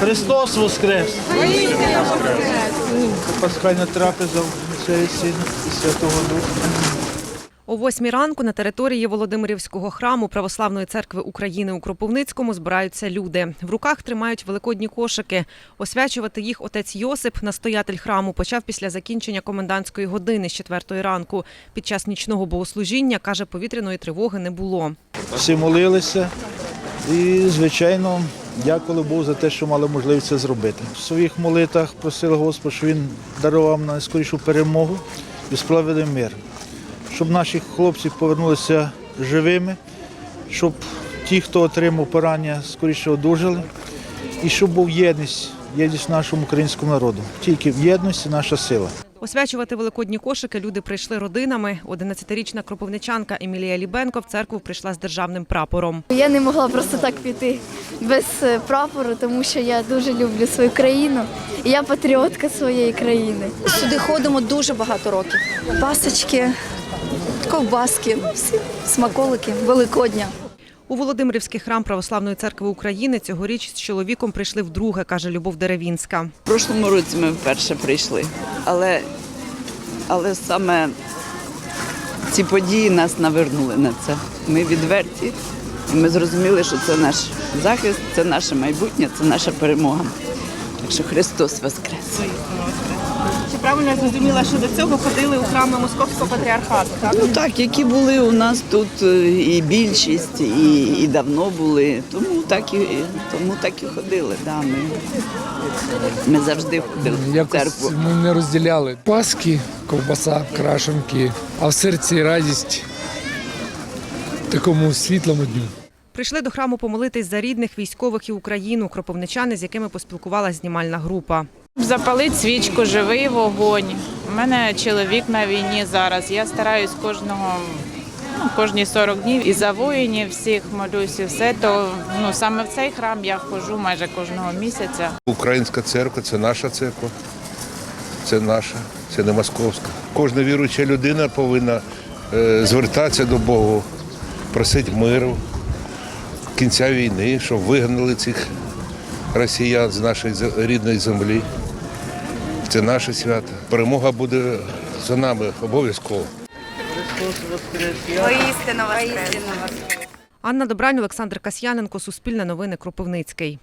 Христос Воскрес! Пасхальна трапеза в Сина і Святого Духа. О восьмій ранку на території Володимирівського храму Православної церкви України у Кропивницькому збираються люди. В руках тримають великодні кошики. Освячувати їх отець Йосип, настоятель храму, почав після закінчення комендантської години з четвертої ранку. Під час нічного богослужіння каже, повітряної тривоги не було. Всі молилися і, звичайно, дякували Богу за те, що мали можливість це зробити. В своїх молитвах просили Господа, щоб він дарував найскорішу перемогу і справедливий мир. Щоб наші хлопці повернулися живими, щоб ті, хто отримав поранення, скоріше одужали, і щоб був єдність, єдність нашому українському народу. Тільки в єдності наша сила. Освячувати великодні кошики люди прийшли родинами. 11-річна кропивничанка Емілія Лібенко в церкву прийшла з державним прапором. Я не могла просто так піти без е, прапору, тому що я дуже люблю свою країну. І я патріотка своєї країни. Сюди ходимо дуже багато років. Пасочки, ковбаски, ну, всі смаколики, великодня. У Володимирівський храм Православної церкви України цьогоріч з чоловіком прийшли вдруге, каже Любов Деревінська. В прошлому році ми вперше прийшли, але, але саме ці події нас навернули на це. Ми відверті, і ми зрозуміли, що це наш захист, це наше майбутнє, це наша перемога. Так що Христос Воскрес! Чи правильно я зрозуміла, що до цього ходили у храми Московського патріархату? Так? Ну так, які були у нас тут е, і більшість, і, і давно були, тому так і, тому так і ходили. Да, ми, ми завжди ходили в Якось церкву. ми не розділяли паски, ковбаса, крашенки, а в серці радість такому світлому дню. Прийшли до храму помолитись за рідних військових і Україну, кропивничани, з якими поспілкувалася знімальна група. Запалить свічку, живий вогонь. У мене чоловік на війні зараз. Я стараюсь кожного. Ну, кожні 40 днів і за воїнів всіх молюсь, і все то ну саме в цей храм я ходжу майже кожного місяця. Українська церква це наша церква, це наша, це не московська. Кожна віруюча людина повинна е, звертатися до Бога, просити миру, кінця війни, щоб вигнали цих росіян з нашої рідної землі. Це наше свято. Перемога буде за нами обов'язково. Анна Добрань, Олександр Касьяненко, Суспільне новини, Кропивницький.